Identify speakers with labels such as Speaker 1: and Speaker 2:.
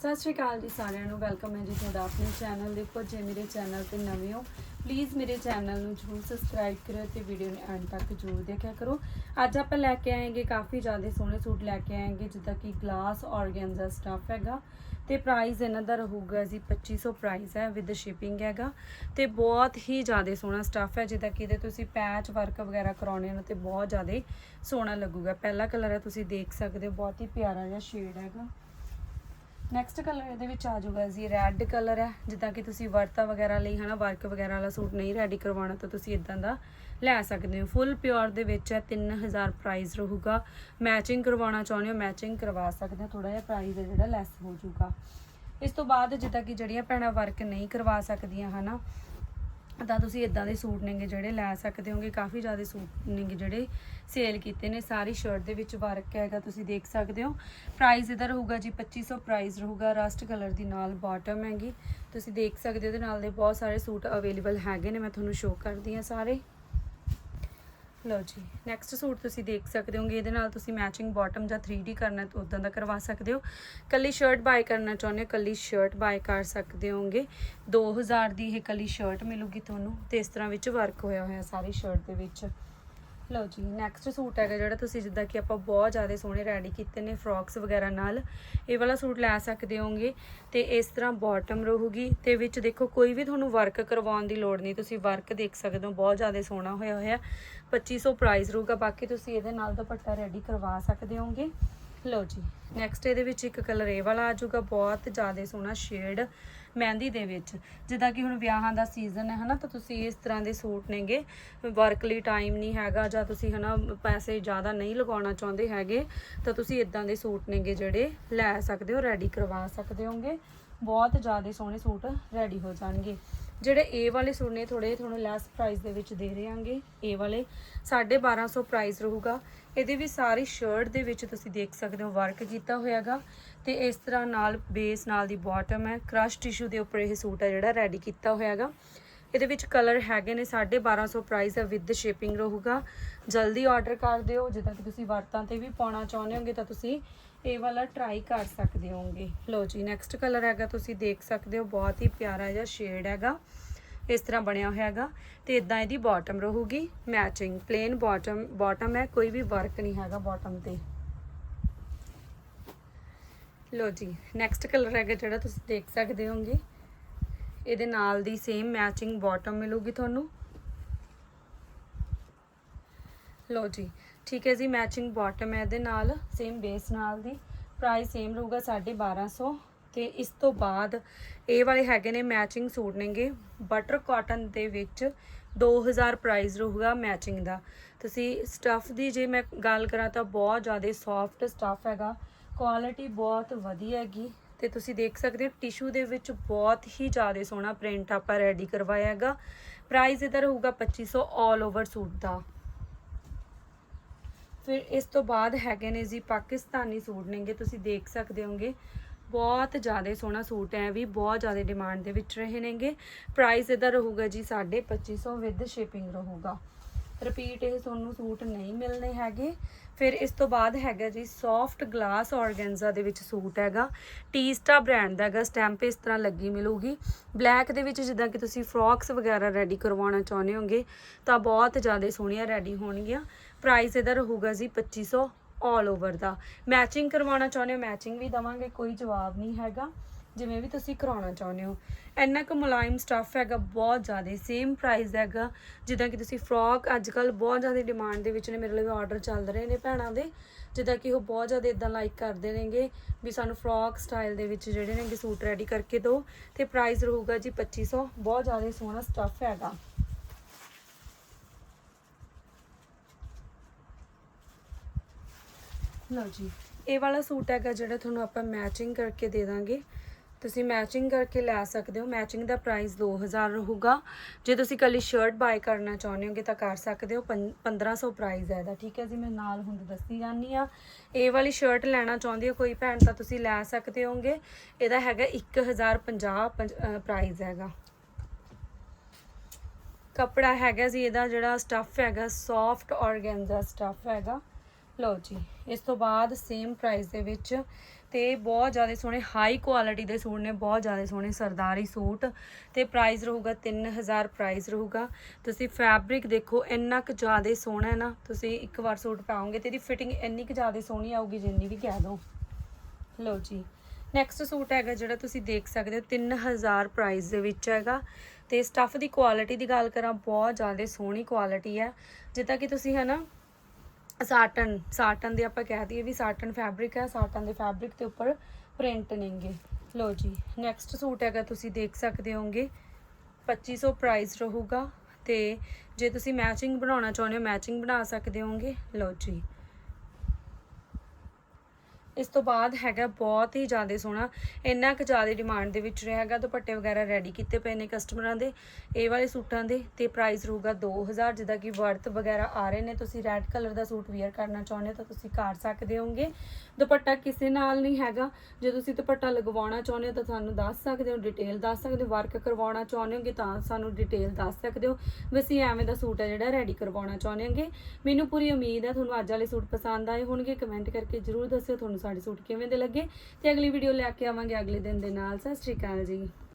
Speaker 1: ਸਤਿ ਸ਼੍ਰੀ ਅਕਾਲ ਜੀ ਸਾਰਿਆਂ ਨੂੰ, ਵੈਲਕਮ ਹੈ ਜੀ ਤੁਹਾਡਾ ਆਪਣੇ ਚੈਨਲ ਦੇ ਉੱਪਰ, ਜੇ ਮੇਰੇ ਚੈਨਲ ਤੇ ਨਵੇਂ ਹੋ ਪਲੀਜ਼ ਮੇਰੇ ਚੈਨਲ ਨੂੰ ਜਰੂਰ ਸਬਸਕ੍ਰਾਈਬ ਕਰਿਓ ਤੇ ਵੀਡੀਓ ਨੂੰ ਐਂਡ ਤੱਕ ਜਰੂਰ ਦੇਖਿਆ ਕਰੋ। ਅੱਜ ਆਪਾਂ ਲੈ ਕੇ ਆਏਗੇ ਕਾਫੀ ਜ਼ਿਆਦਾ ਸੋਹਣੇ ਸੂਟ ਲੈ ਕੇ ਆਏਗੇ, ਜਿੱਦਾਂ ਕਿ ਗਲਾਸ ਔਰਗੈਂਜ਼ਾ ਸਟਫ ਹੈਗਾ ਤੇ ਪ੍ਰਾਈਸ ਇਹਨਾਂ ਦਾ ਰਹੂਗਾ ਜੀ 2500 ਪ੍ਰਾਈਸ ਹੈ ਵਿਦ ਸ਼ਿਪਿੰਗ ਹੈਗਾ ਤੇ ਬਹੁਤ ਹੀ ਜ਼ਿਆਦਾ ਸੋਹਣਾ ਸਟਫ ਹੈ, ਜਿੱਦਾਂ ਕਿ ਇਹਦੇ ਤੁਸੀਂ ਪੈਚ ਵਰਕ ਵਗੈਰਾ ਕਰਾਉਣੇ ਹੋ ਤੇ ਬਹੁਤ ਜ਼ਿਆਦਾ ਸੋਹਣਾ ਲੱਗੂਗਾ। ਪਹਿਲਾ ਕਲਰ ਹੈ ਤੁਸੀਂ ਦੇਖ ਸਕਦੇ ਹੋ, ਬਹੁਤ ਹੀ ਪਿਆਰਾ ਜਿਹਾ ਸ਼ੇਡ ਹੈਗਾ। ਨੈਕਸਟ ਕਲਰ ਇਹਦੇ ਵਿੱਚ ਆ ਜਾਊਗਾ ਜੀ ਰੈੱਡ ਕਲਰ ਹੈ। ਜਿੱਦਾਂ ਕਿ ਤੁਸੀਂ ਵਰਤਾ ਵਗੈਰਾ ਲਈ ਹਨਾ ਵਰਕ ਵਗੈਰਾ ਵਾਲਾ ਸੂਟ ਨਹੀਂ ਰੈਡੀ ਕਰਵਾਉਣਾ, ਤਾਂ ਤੁਸੀਂ ਇਦਾਂ ਦਾ ਲੈ ਸਕਦੇ ਹੋ। ਫੁੱਲ ਪਿਓਰ ਦੇ ਵਿੱਚ ਹੈ 3000 ਪ੍ਰਾਈਸ ਰਹੂਗਾ। ਮੈਚਿੰਗ ਕਰਵਾਉਣਾ ਚਾਹੁੰਦੇ ਹੋ ਮੈਚਿੰਗ ਕਰਵਾ ਸਕਦੇ ਹੋ। ਥੋੜਾ ਜਿਹਾ ਪ੍ਰਾਈਸ ਜਿਹੜਾ ਲੈਸ ਹੋ ਜਾਊਗਾ। ਇਸ ਤੋਂ ਬਾਅਦ ਜਿੱਦਾਂ ਕਿ ਜਿਹੜੀਆਂ ਭੈਣਾਂ ਵਰਕ ਨਹੀਂ ਕਰਵਾ ਸਕਦੀਆਂ ਹਨਾ ਤਾਂ ਤੁਸੀਂ ਇਦਾਂ ਦੇ ਸੂਟ ਨੇਗੇ ਜਿਹੜੇ ਲੈ ਸਕਦੇ ਹੋਗੇ, ਕਾਫੀ ਜ਼ਿਆਦਾ ਸੂਟ ਨੇਗੇ ਜਿਹੜੇ ਸੇਲ ਕੀਤੇ ਨੇ, ਸਾਰੀ ਸ਼ਰਟ ਦੇ ਵਿੱਚ ਵਰਕ ਹੈਗਾ, ਤੁਸੀਂ ਦੇਖ ਸਕਦੇ ਹੋ। ਪ੍ਰਾਈਸ ਇਹਦਾ ਰਹੂਗਾ ਜੀ 2500 ਪ੍ਰਾਈਸ ਰਹੂਗਾ ਰਸਟ ਕਲਰ ਦੀ ਨਾਲ ਬਾਟਮ ਹੈਗੀ। ਤੁਸੀਂ ਦੇਖ ਸਕਦੇ ਹੋ, ਇਹਦੇ ਨਾਲ ਦੇ ਬਹੁਤ ਸਾਰੇ ਸੂਟ ਅਵੇਲੇਬਲ ਹੈਗੇ ਨੇ, ਮੈਂ ਤੁਹਾਨੂੰ ਸ਼ੋਅ ਕਰਦੀ ਹਾਂ ਸਾਰੇ। ਲਓ ਜੀ ਨੈਕਸਟ ਸੂਟ ਤੁਸੀਂ ਦੇਖ ਸਕਦੇ ਹੋਗੇ, ਇਹਦੇ ਨਾਲ ਤੁਸੀਂ ਮੈਚਿੰਗ ਬਾਟਮ ਜਾਂ 3D ਕਰਨਾ ਤਾਂ ਉਦਾਂ ਦਾ ਕਰਵਾ ਸਕਦੇ ਹੋ। ਕੱਲੀ ਸ਼ਰਟ ਬਾਏ ਕਰਨਾ ਚਾਹੁੰਦੇ ਹੋ, ਕੱਲੀ ਸ਼ਰਟ ਬਾਏ ਕਰ ਸਕਦੇ ਹੋਗੇ। 2000 ਦੀ ਇਹ ਕੱਲੀ ਸ਼ਰਟ ਮਿਲੂਗੀ ਤੁਹਾਨੂੰ ਤੇ ਇਸ ਤਰ੍ਹਾਂ ਵਿੱਚ ਵਰਕ ਹੋਇਆ ਹੋਇਆ ਸਾਰੀ ਸ਼ਰਟ ਦੇ ਵਿੱਚ। ਲਓ ਜੀ ਨੈਕਸਟ ਸੂਟ ਹੈਗਾ ਜਿਹੜਾ ਤੁਸੀਂ ਜਿੱਦਾਂ ਕਿ ਆਪਾਂ ਬਹੁਤ ਜ਼ਿਆਦਾ ਸੋਹਣੇ ਰੈਡੀ ਕੀਤੇ ਨੇ ਫਰੋਕਸ ਵਗੈਰਾ ਨਾਲ। ਇਹ ਵਾਲਾ ਸੂਟ ਲੈ ਸਕਦੇ ਹੋਗੇ ਤੇ ਇਸ ਤਰ੍ਹਾਂ ਬਾਟਮ ਰਹੂਗੀ ਤੇ ਵਿੱਚ ਦੇਖੋ ਕੋਈ ਵੀ ਤੁਹਾਨੂੰ ਵਰਕ ਕਰਵਾਉਣ ਦੀ ਲੋੜ ਨਹੀਂ, ਤੁਸੀਂ ਵਰਕ ਦੇਖ ਸਕਦੇ ਹੋ, ਬਹੁਤ ਜ਼ਿਆਦਾ ਸੋਹਣਾ ਹੋਇਆ ਹੋਇਆ। 2500 ਪ੍ਰਾਈਸ ਰਹੂਗਾ, ਬਾਕੀ ਤੁਸੀਂ ਇਹਦੇ ਨਾਲ ਦੁਪੱਟਾ ਰੈਡੀ ਕਰਵਾ ਸਕਦੇ ਹੋਗੇ ਲਓ ਜੀ ਨੈਕਸਟ ਇਹਦੇ ਵਿੱਚ ਇੱਕ ਕਲਰ ਇਹ ਵਾਲਾ ਆ ਜਾਊਗਾ, ਬਹੁਤ ਜ਼ਿਆਦਾ ਸੋਹਣਾ ਸ਼ੇਡ ਮਹਿੰਦੀ ਦੇ ਵਿੱਚ। ਜਿੱਦਾਂ ਕਿ ਹੁਣ ਵਿਆਹਾਂ ਦਾ ਸੀਜ਼ਨ ਹੈ, ਹਨਾ, ਤਾਂ ਤੁਸੀਂ ਇਸ ਤਰ੍ਹਾਂ ਦੇ ਸੂਟ ਨੇਗੇ। ਵਰਕ ਲਈ ਟਾਈਮ ਨਹੀਂ ਹੈਗਾ ਜਾਂ ਤੁਸੀਂ, ਹਨਾ, ਪੈਸੇ ਜ਼ਿਆਦਾ ਨਹੀਂ ਲਗਾਉਣਾ ਚਾਹੁੰਦੇ ਹੈਗੇ, ਤਾਂ ਤੁਸੀਂ ਇਦਾਂ ਦੇ ਸੂਟ ਨੇਗੇ ਜਿਹੜੇ ਲੈ ਸਕਦੇ ਹੋ ਰੈਡੀ ਕਰਵਾ ਸਕਦੇ ਹੋਗੇ। ਬਹੁਤ ਜ਼ਿਆਦਾ ਸੋਹਣੇ ਸੂਟ ਰੈਡੀ ਹੋ ਜਾਣਗੇ। ਜਿਹੜੇ ਇਹ ਵਾਲੇ ਸੂਟ ਨੇ ਥੋੜੇ ਤੁਹਾਨੂੰ ਲੈਸ ਪ੍ਰਾਈਸ ਦੇ ਵਿੱਚ ਦੇ ਰਹੇ ਆਂਗੇ ਇਹ ਵਾਲੇ 1250 ਪ੍ਰਾਈਸ ਰਹੂਗਾ। ਇਹਦੇ ਵੀ ਸਾਰੀ ਸ਼ਰਟ ਦੇ ਵਿੱਚ ਤੁਸੀਂ ਦੇਖ ਸਕਦੇ ਹੋ ਵਰਕ ਕੀਤਾ ਹੋਇਆਗਾ। ਤੇ ਇਸ ਤਰ੍ਹਾਂ ਨਾਲ ਬੇਸ ਨਾਲ ਦੀ ਬਾਟਮ ਹੈ। ਕ੍ਰਸ਼ ਟਿਸ਼ੂ ਦੇ ਉੱਪਰ ਇਹ ਸੂਟ ਹੈ ਜਿਹੜਾ ਰੈਡੀ ਕੀਤਾ ਹੋਇਆਗਾ। ਇਹਦੇ ਵਿੱਚ ਕਲਰ ਹੈਗੇ ਨੇ 1250 ਪ੍ਰਾਈਸ ਹੈ। ਵਿਦ ਸ਼ੇਪਿੰਗ ਰਹੂਗਾ। ਜਲਦੀ ਆਰਡਰ ਕਰ ਦਿਓ। ਜਿੱਦਾਂ ਕਿ ਤੁਸੀਂ ਵਰਤਾਂ ਤੇ ਵੀ ਪਾਉਣਾ ਚਾਹੁੰਦੇ ਹੋਗੇ ਤਾਂ ਤੁਸੀਂ ਇਹ ਵਾਲਾ ਟਰਾਈ ਕਰ ਸਕਦੇ ਹੋਗੇ ਲਓ ਜੀ ਨੈਕਸਟ ਕਲਰ ਹੈਗਾ, ਤੁਸੀਂ ਦੇਖ ਸਕਦੇ ਹੋ, ਬਹੁਤ ਹੀ ਪਿਆਰਾ ਜਿਹਾ ਸ਼ੇਡ ਹੈਗਾ। ਇਸ ਤਰ੍ਹਾਂ ਬਣਿਆ ਹੋਇਆ ਹੈਗਾ ਤੇ ਇਦਾਂ ਇਹਦੀ ਬਾਟਮ ਰਹੂਗੀ ਮੈਚਿੰਗ ਪਲੇਨ ਬਾਟਮ ਬਾਟਮ ਹੈ, ਕੋਈ ਵੀ ਵਰਕ ਨਹੀਂ ਹੈਗਾ ਬਾਟਮ ਤੇ। ਲੋ ਜੀ ਨੈਕਸਟ ਕਲਰ ਹੈਗਾ ਜਿਹੜਾ ਤੁਸੀਂ ਦੇਖ ਸਕਦੇ ਹੋਗੇ ਇਹਦੇ ਨਾਲ ਦੀ ਸੇਮ ਮੈਚਿੰਗ ਬਾਟਮ ਮਿਲੂਗੀ ਤੁਹਾਨੂੰ। ਲੋ ਜੀ ਠੀਕ ਹੈ ਜੀ ਮੈਚਿੰਗ ਬਾਟਮ ਹੈ ਇਹਦੇ ਨਾਲ ਸੇਮ ਬੇਸ ਨਾਲ ਦੀ। ਪ੍ਰਾਈਸ ਸੇਮ ਰਹੂਗਾ 1250 ਤੇ ਇਸ ਤੋਂ ਬਾਅਦ ਇਹ ਵਾਲੇ ਹੈਗੇ ਨੇ ਮੈਚਿੰਗ ਸੂਟ ਨੇਗੇ। ਬਟਰ ਕਾਟਨ ਦੇ ਵਿੱਚ 2000 ਪ੍ਰਾਈਸ ਰਹੂਗਾ ਮੈਚਿੰਗ ਦਾ। ਤੁਸੀਂ ਸਟਫ ਦੀ ਜੇ ਮੈਂ ਗੱਲ ਕਰਾਂ ਤਾਂ ਬਹੁਤ ਜ਼ਿਆਦਾ ਸੌਫਟ ਸਟਫ ਹੈਗਾ। ਕੁਆਲਿਟੀ ਬਹੁਤ ਵਧੀਆ ਹੈਗੀ। ਤੇ ਤੁਸੀਂ ਦੇਖ ਸਕਦੇ ਹੋ ਟਿਸ਼ੂ ਦੇ ਵਿੱਚ ਬਹੁਤ ਹੀ ਜ਼ਿਆਦਾ ਸੋਹਣਾ ਪ੍ਰਿੰਟ ਆਪਾਂ ਰੈਡੀ ਕਰਵਾਇਆ ਹੈਗਾ। ਪ੍ਰਾਈਸ ਇਹਦਾ ਰਹੂਗਾ 2500 ਆਲ ਓਵਰ ਸੂਟ ਦਾ। ਫਿਰ ਇਸ ਤੋਂ ਬਾਅਦ ਹੈਗੇ ਨੇ ਜੀ ਪਾਕਿਸਤਾਨੀ ਸੂਟ ਨੇਗੇ, ਤੁਸੀਂ ਦੇਖ ਸਕਦੇ ਹੋਗੇ। ਬਹੁਤ ਜ਼ਿਆਦਾ ਸੋਹਣਾ ਸੂਟ ਹੈ ਵੀ, ਬਹੁਤ ਜ਼ਿਆਦਾ ਡਿਮਾਂਡ ਦੇ ਵਿੱਚ ਰਹੇ ਨੇਗੇ। ਪ੍ਰਾਈਸ ਇਹਦਾ ਰਹੂਗਾ ਜੀ 2500 ਵਿਦ ਸ਼ਿਪਿੰਗ ਰਹੂਗਾ। ਰਿਪੀਟ ਇਹ ਤੁਹਾਨੂੰ ਸੂਟ ਨਹੀਂ ਮਿਲਨੇ ਹੈਗੇ। ਫਿਰ ਇਸ ਤੋਂ ਬਾਅਦ ਹੈਗਾ ਜੀ ਸੌਫਟ ਗਲਾਸ ਔਰਗੈਂਜ਼ਾ ਦੇ ਵਿੱਚ ਸੂਟ ਹੈਗਾ। ਟੀਸਟਾ ਬ੍ਰਾਂਡ ਦਾ ਹੈਗਾ ਸਟੈਂਪ ਇਸ ਤਰ੍ਹਾਂ ਲੱਗੀ ਮਿਲੂਗੀ। ਬਲੈਕ ਦੇ ਵਿੱਚ ਜਿੱਦਾਂ ਕਿ ਤੁਸੀਂ ਫਰੋਕਸ ਵਗੈਰਾ ਰੈਡੀ ਕਰਵਾਉਣਾ ਚਾਹੁੰਦੇ ਹੋਗੇ, ਤਾਂ ਬਹੁਤ ਜ਼ਿਆਦਾ ਸੋਹਣੀਆਂ ਰੈਡੀ ਹੋਣਗੀਆਂ। ਪ੍ਰਾਈਸ ਇਹਦਾ ਰਹੂਗਾ ਜੀ 2500 ਆਲ ਓਵਰ ਦਾ। ਮੈਚਿੰਗ ਕਰਵਾਉਣਾ ਚਾਹੁੰਦੇ ਹੋ ਮੈਚਿੰਗ ਵੀ ਦਵਾਂਗੇ, ਕੋਈ ਜਵਾਬ ਨਹੀਂ ਹੈਗਾ। ਜਿਵੇਂ ਵੀ ਤੁਸੀਂ ਕਰਾਉਣਾ ਚਾਹੁੰਦੇ ਹੋ। ਇੰਨਾ ਕੁ ਮੁਲਾਇਮ ਸਟੱਫ ਹੈਗਾ, ਬਹੁਤ ਜ਼ਿਆਦਾ ਸੇਮ ਪ੍ਰਾਈਸ ਹੈਗਾ। ਜਿੱਦਾਂ ਕਿ ਤੁਸੀਂ ਫਰੋਕ ਅੱਜ ਕੱਲ ਬਹੁਤ ਜ਼ਿਆਦਾ ਡਿਮਾਂਡ ਦੇ ਵਿੱਚ ਨੇ, ਮੇਰੇ ਲਈ ਆਰਡਰ ਚੱਲ ਰਹੇ ਨੇ ਭੈਣਾਂ ਦੇ। ਜਿੱਦਾਂ ਕਿ ਉਹ ਬਹੁਤ ਜ਼ਿਆਦਾ ਇਦਾਂ ਲਾਈਕ ਕਰਦੇ ਨੇਗੇ ਵੀ ਸਾਨੂੰ ਫਰੋਕ ਸਟਾਈਲ ਦੇ ਵਿੱਚ ਜਿਹੜੇ ਨੇਗੇ ਸੂਟ ਰੈਡੀ ਕਰਕੇ ਦਿਓ। ਤੇ ਪ੍ਰਾਈਸ ਰਹੂਗਾ ਜੀ 2500 ਬਹੁਤ ਜ਼ਿਆਦਾ ਸੋਹਣਾ ਸਟੱਫ ਹੈਗਾ। ਲਓ ਜੀ। ਇਹ ਵਾਲਾ ਸੂਟ ਹੈਗਾ ਜਿਹੜਾ ਤੁਹਾਨੂੰ ਆਪਾਂ ਮੈਚਿੰਗ ਕਰਕੇ ਦੇ ਦਾਂਗੇ। ਤੁਸੀਂ ਮੈਚਿੰਗ ਕਰਕੇ ਲੈ ਸਕਦੇ ਹੋ। ਮੈਚਿੰਗ ਦਾ ਪ੍ਰਾਈਸ 2000 ਰਹੂਗਾ। ਜੇ ਤੁਸੀਂ ਕੱਲੀ ਸ਼ਰਟ ਬਾਏ ਕਰਨਾ ਚਾਹੁੰਦੇ ਹੋਗੇ ਤਾਂ ਕਰ ਸਕਦੇ ਹੋ। ਪੰ- 1500 ਪ੍ਰਾਈਸ ਹੈ ਇਹਦਾ। ਠੀਕ ਹੈ ਜੀ, ਮੈਂ ਨਾਲ ਹੁਣ ਦੱਸੀ ਜਾਂਦੀ ਆ ਇਹ ਵਾਲੀ ਸ਼ਰਟ ਲੈਣਾ ਚਾਹੁੰਦੀ ਹੋ ਕੋਈ ਭੈਣ ਤਾਂ ਤੁਸੀਂ ਲੈ ਸਕਦੇ ਹੋਗੇ। ਇਹਦਾ ਹੈਗਾ 1050 ਪ੍ਰਾਈਸ ਹੈਗਾ। ਕੱਪੜਾ ਹੈਗਾ ਜੀ, ਇਹਦਾ ਜਿਹੜਾ ਸਟੱਫ ਹੈਗਾ ਸੌਫਟ ਔਰਗੈਂਜ਼ਾ ਸਟੱਫ ਹੈਗਾ। ਲਓ ਜੀ, ਇਸ ਤੋਂ ਬਾਅਦ ਸੇਮ ਪ੍ਰਾਈਸ ਦੇ ਵਿੱਚ ਤੇ ਬਹੁਤ ਜ਼ਿਆਦਾ ਸੋਹਣੇ ਹਾਈ ਕੁਆਲਿਟੀ ਦੇ ਸੂਟ ਨੇ, ਬਹੁਤ ਜ਼ਿਆਦਾ ਸੋਹਣੇ ਸਰਦਾਰੀ ਸੂਟ ਤੇ ਪ੍ਰਾਈਸ ਰਹੂਗਾ 3000 ਪ੍ਰਾਈਸ ਰਹੂਗਾ। ਤੁਸੀਂ ਫੈਬਰਿਕ ਦੇਖੋ, ਇੰਨਾ ਕੁ ਜ਼ਿਆਦਾ ਸੋਹਣਾ ਹੈ ਨਾ, ਤੁਸੀਂ ਇੱਕ ਵਾਰ ਸੂਟ ਪਾਓਗੇ ਤੇ ਇਹਦੀ ਫਿਟਿੰਗ ਇੰਨੀ ਕੁ ਜ਼ਿਆਦਾ ਸੋਹਣੀ ਆਊਗੀ ਜਿੰਨੀ ਵੀ ਕਹਿ ਦੋ। ਲਓ ਜੀ ਨੈਕਸਟ ਸੂਟ ਹੈਗਾ ਜਿਹੜਾ ਤੁਸੀਂ ਦੇਖ ਸਕਦੇ ਹੋ 3000 ਪ੍ਰਾਈਸ ਦੇ ਵਿੱਚ ਹੈਗਾ ਤੇ ਸਟੱਫ ਦੀ ਕੁਆਲਿਟੀ ਦੀ ਗੱਲ ਕਰਾਂ, ਬਹੁਤ ਜ਼ਿਆਦਾ ਸੋਹਣੀ ਕੁਆਲਿਟੀ ਹੈ। ਜਿੱਦਾਂ ਕਿ ਤੁਸੀਂ ਹੈ ਨਾ ਸਾਟਨ ਸਾਟਨ ਦੇ ਆਪਾਂ ਕਹਿ ਦਈਏ ਵੀ ਸਾਟਨ ਫੈਬਰਿਕ ਹੈ, ਸਾਟਨ ਦੇ ਫੈਬਰਿਕ ਦੇ ਉੱਪਰ ਪ੍ਰਿੰਟ ਨੇਗੇ। ਲਓ ਜੀ ਨੈਕਸਟ ਸੂਟ ਹੈਗਾ, ਤੁਸੀਂ ਦੇਖ ਸਕਦੇ ਹੋਗੇ 2500 ਪ੍ਰਾਈਸ ਰਹੂਗਾ ਤੇ ਜੇ ਤੁਸੀਂ ਮੈਚਿੰਗ ਬਣਾਉਣਾ ਚਾਹੁੰਦੇ ਹੋ ਮੈਚਿੰਗ ਬਣਾ ਸਕਦੇ ਹੋਗੇ ਲਓ ਜੀ ਇਸ ਤੋਂ ਬਾਅਦ ਹੈਗਾ ਬਹੁਤ ਹੀ ਜ਼ਿਆਦਾ ਸੋਹਣਾ, ਇੰਨਾ ਕੁ ਜ਼ਿਆਦਾ ਡਿਮਾਂਡ ਦੇ ਵਿੱਚ ਰਿਹਾ ਹੈਗਾ, ਦੁਪੱਟੇ ਵਗੈਰਾ ਰੈਡੀ ਕੀਤੇ ਪਏ ਨੇ ਕਸਟਮਰਾਂ ਦੇ, ਇਹ ਵਾਲੇ ਸੂਟਾਂ ਦੇ, ਤੇ ਪ੍ਰਾਈਸ ਰਹੂਗਾ 2000 ਜਿੱਦਾਂ ਕਿ ਵਰਤ ਵਗੈਰਾ ਆ ਰਹੇ ਨੇ। ਤੁਸੀਂ ਰੈੱਡ ਕਲਰ ਦਾ ਸੂਟ ਵੇਅਰ ਕਰਨਾ ਚਾਹੁੰਦੇ ਹੋ ਤਾਂ ਤੁਸੀਂ ਕਰ ਸਕਦੇ ਹੋਗੇ ਦੁਪੱਟਾ ਕਿਸੇ ਨਾਲ ਨਹੀਂ ਹੈਗਾ, ਜੇ ਤੁਸੀਂ ਦੁਪੱਟਾ ਲਗਵਾਉਣਾ ਚਾਹੁੰਦੇ ਹੋ ਤਾਂ ਸਾਨੂੰ ਦੱਸ ਸਕਦੇ ਹੋ ਡਿਟੇਲ ਦੱਸ ਸਕਦੇ ਹੋ ਵਰਕ ਕਰਵਾਉਣਾ ਚਾਹੁੰਦੇ ਹੋਗੇ ਤਾਂ ਸਾਨੂੰ ਡਿਟੇਲ ਦੱਸ ਸਕਦੇ ਹੋ। ਵੀ ਅਸੀਂ ਐਵੇਂ ਦਾ ਸੂਟ ਹੈ ਜਿਹੜਾ ਰੈਡੀ ਕਰਵਾਉਣਾ ਚਾਹੁੰਦੇ ਹੋਗੇ। ਮੈਨੂੰ ਪੂਰੀ ਉਮੀਦ ਹੈ ਤੁਹਾਨੂੰ ਅੱਜ ਵਾਲੇ ਸੂਟ ਪਸੰਦ ਆਏ ਹੋਣਗੇ। ਕਮੈਂਟ ਕਰਕੇ ਜਰੂਰ ਦੱਸਿਓ, ਤੁਹਾਨੂੰ ਸਾਡੇ ਸੂਟ ਕਿਵੇਂ ਦੇ ਲੱਗੇ? ਤੇ ਅਗਲੀ ਵੀਡੀਓ ਲੈ ਕੇ ਆਵਾਂਗੇ ਅਗਲੇ ਦਿਨ ਦੇ ਨਾਲ। ਸਤਿ ਸ਼੍ਰੀ ਅਕਾਲ ਜੀ।